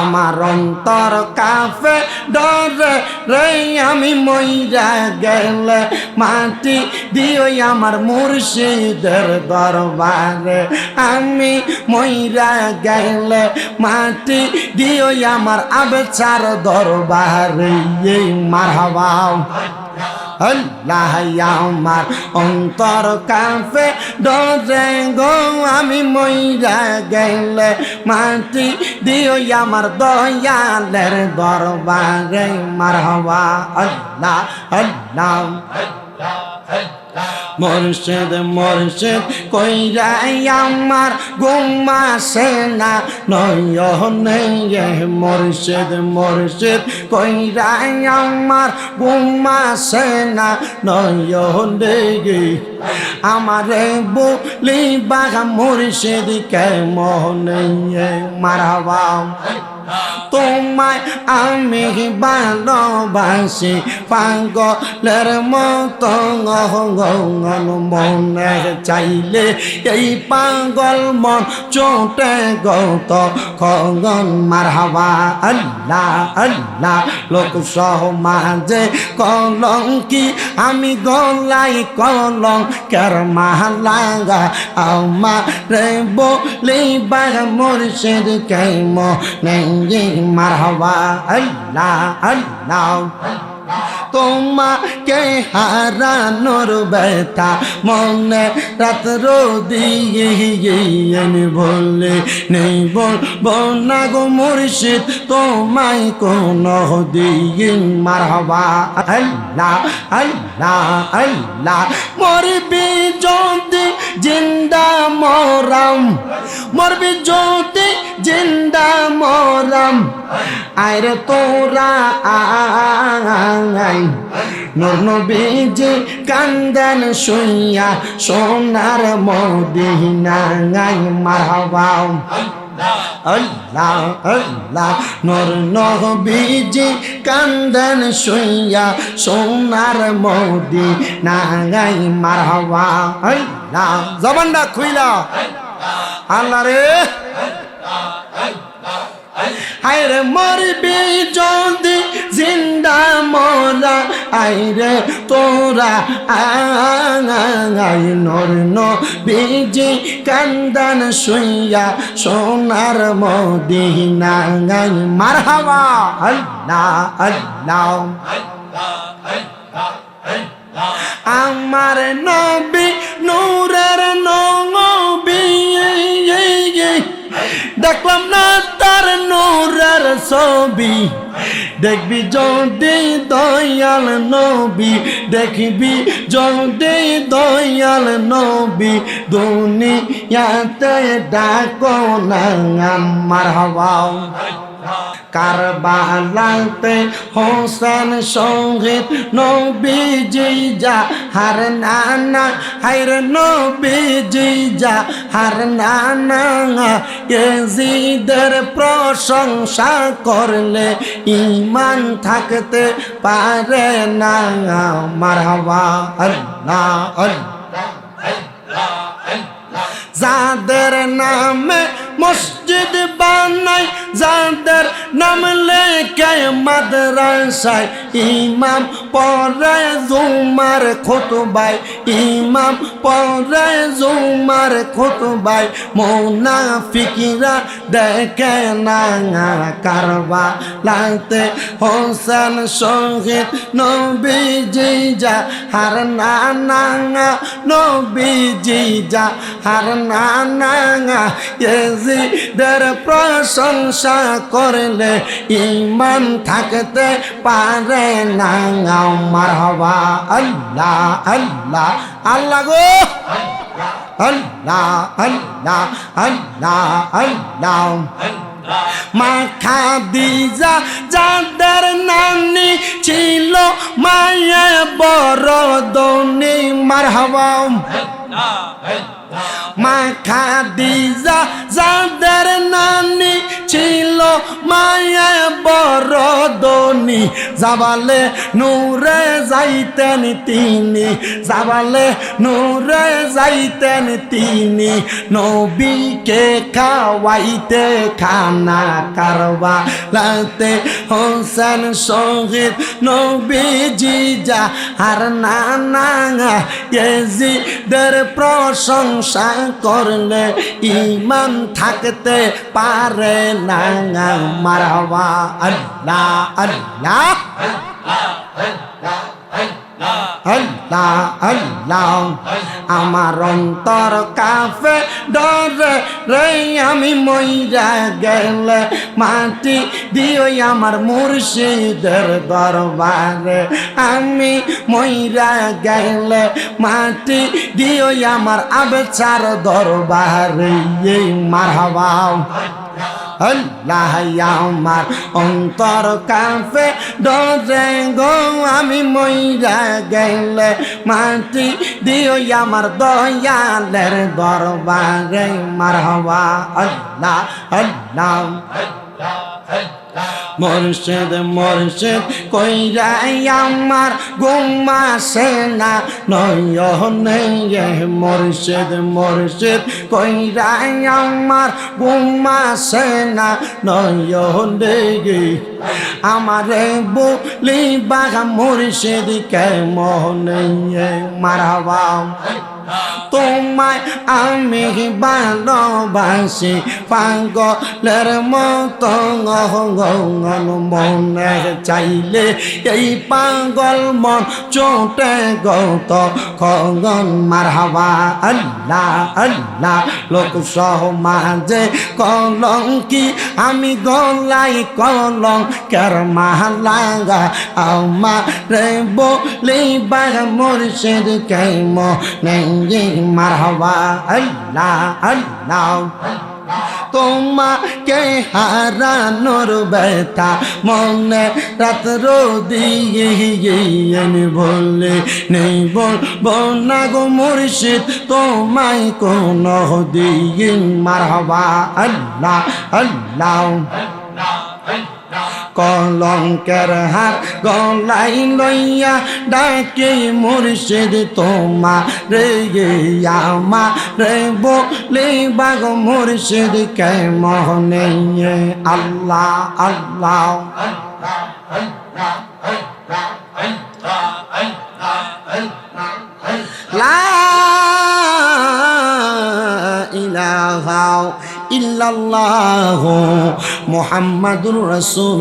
আমার অন্তর কাফে ডরে রে, আমি মইরা গেলে মাটি দিও আমার মুর্শিদের দরবারে। আমি মইরা গেলে মাটি দিও আমার আবেচার দরবারে। এই মারহাবা। আল্লাহ আমার অন্তর কাফে ডরে গো আমি মইরা গেলে, মাটি দিও আমার দয়ালের দরবারে, মারহাবা আল্লাহ আল্লাহ। মুর্শিদ মুর্শিদ কইরাই আমার গুম্মা সেনা নয়নে মুর্শিদ মুর্শিদ কইরাই আমার গুম্মা সেনা নয়নে আমারে বলি বাঘা মুর্শিদ কে মোহনে মারহাবা তোমায় আমি ভালোবাসি, পাগলের মতো মনে চাইলে এই পাগল মন চোটে গত খগন। মারহাবা, আল্লাহ আল্লাহ লোক সমাজে কলঙ্কি, আমি গলাই কলং কের মালাগা আমারে বলি বাঘ মুর্শিদ কেম নেই মারহাবা আল্লাহ আল্লাহ। তোমাকে হারানোর ব্যথা মনে রাত্র দিয়ে বললে নেই বলব না গো মুর্শিদ, তোমায় কোন দিন মারহাবা আল্লাহ আল্লাহ আল্লাহ। মরবি যদি জিন্দা মরাম, মরবি যদি জিন্দা মরাম আরে তোরা আই। নূর নবীজি কান্দান শুইয়া সোনার মদিনা মদিনায় মারহাবা আল্লাহ আল্লাহ, নূর নবীজি কান্দান শুইয়া সোনার মদিনায় মারহাবা আল্লাহ, জবানটা খুইলা। আল্লাহ রে। আইরে মরবি যদি জিন্দা মোরা আইরে তোরা আই নর বিজি কান্দান শুইয়া সোনার মদিনা গাই মারহাবা। আল্লাহ আল্লাহ। আমার নবী নূরের নবী ছবি। দেখবি যদি দয়াল নবী দেখবি যদি দয়াল নবী দুনিয়াতে ডাকো না আমার হওয়া। কারবালাতে হোসেন সংগীত নবীজি যা হার নানা হাইর নবীজি যা হার নানা এজিদের প্রশংসা করলে ইমান থাকতে পারে না। মারহাবা যাদের নামে মসজিদ বানাই যাদের নাম লেখে মাদ্রাসায় ইমাম, পরে জুমার খুতবাই ইমাম, পরে জুমার খুতবাই মোনাফিকিরা দেখে না কারবা লাতে হোসেন শহীদ নবীজি যা হার না না নবীজি যা হার না না এজিদের প্রশংসা করলে ইমান থাকতে পারে না আমার হবা আল্লাহ আল্লাহ আল্লাহ গো। আল্লাহ আল্লাহ আল্লাহ আল্লাহ। মা খাদিজা, যাদের নানি ছিল মায়ে বড় দনি মারহাবা। মা খাদিজা, যাদের নানি ছিল মায়া বড় দনি যাবালে নূরে যাইতেন তিনি, যাবালে নূরে যাইতেন তিনি। নবীকে খাওয়াইতে খানা কারবা লাতে হোসেন শহীদ নবীজি যা, আর নানা এজিদের প্রশংসা করলে ইমান থাকতে পারে না মারবা আল্লাহ আল্লাহ আল্লাহ আল্লাহ আমার অন্তর কাফে ডরে রে আমি মইরা গেলে মাটি দিও আমার মুর্শিদের দরবারে আমি মইরা গেলে মাটি দিও আমার আবেচার দরবারে এই মারহাবা আল্লাহ আমার অন্তর কাফে ডরে গো আমি মইরা গেলে, মাটি দিও আমার দয়ালের দরবারে, মারহাবা আল্লাহ আল্লাহ। মুর্শিদ মুর্শিদ কইরাই আমার গুম্মা সেনা নয়নে মুর্শিদ মুর্শিদ কইরাই আমার গুম্মা সেনা নয়নে আমারে বলি বাঘা মুর্শিদ কে মোহনে মারহাবা তোমায় আমি ভালোবাসি, পাগলের মতো মনে চাইলে এই পাগল মন চোটে গত। খগন, মারহাবা, আল্লাহ আল্লাহ লোক সমাজে কলঙ্কি। আমি গলাই কলং কের মালাগা আমারে বলি বাঘ মুর্শিদ কেম নেই মারহাবা, আল্লাহ আল্লাহ। তোমাকে হারানোর ব্যথা মনে রাত দিয়ে বললে, নেই বল না গো মুর্শিদ, তোমায় কোন দিয়ে মারবা আল্লাহ আল্লাহ কলঙ্কের হাত গলাই লইয়া ডাকে মুর্শিদ তোমা রে আমা রে বলে বাগ মুর্শিদ কে মোহনে আল্লাহ আল্লাহ লা ইলাহা ইল্লাল্লাহ মুহাম্মাদুর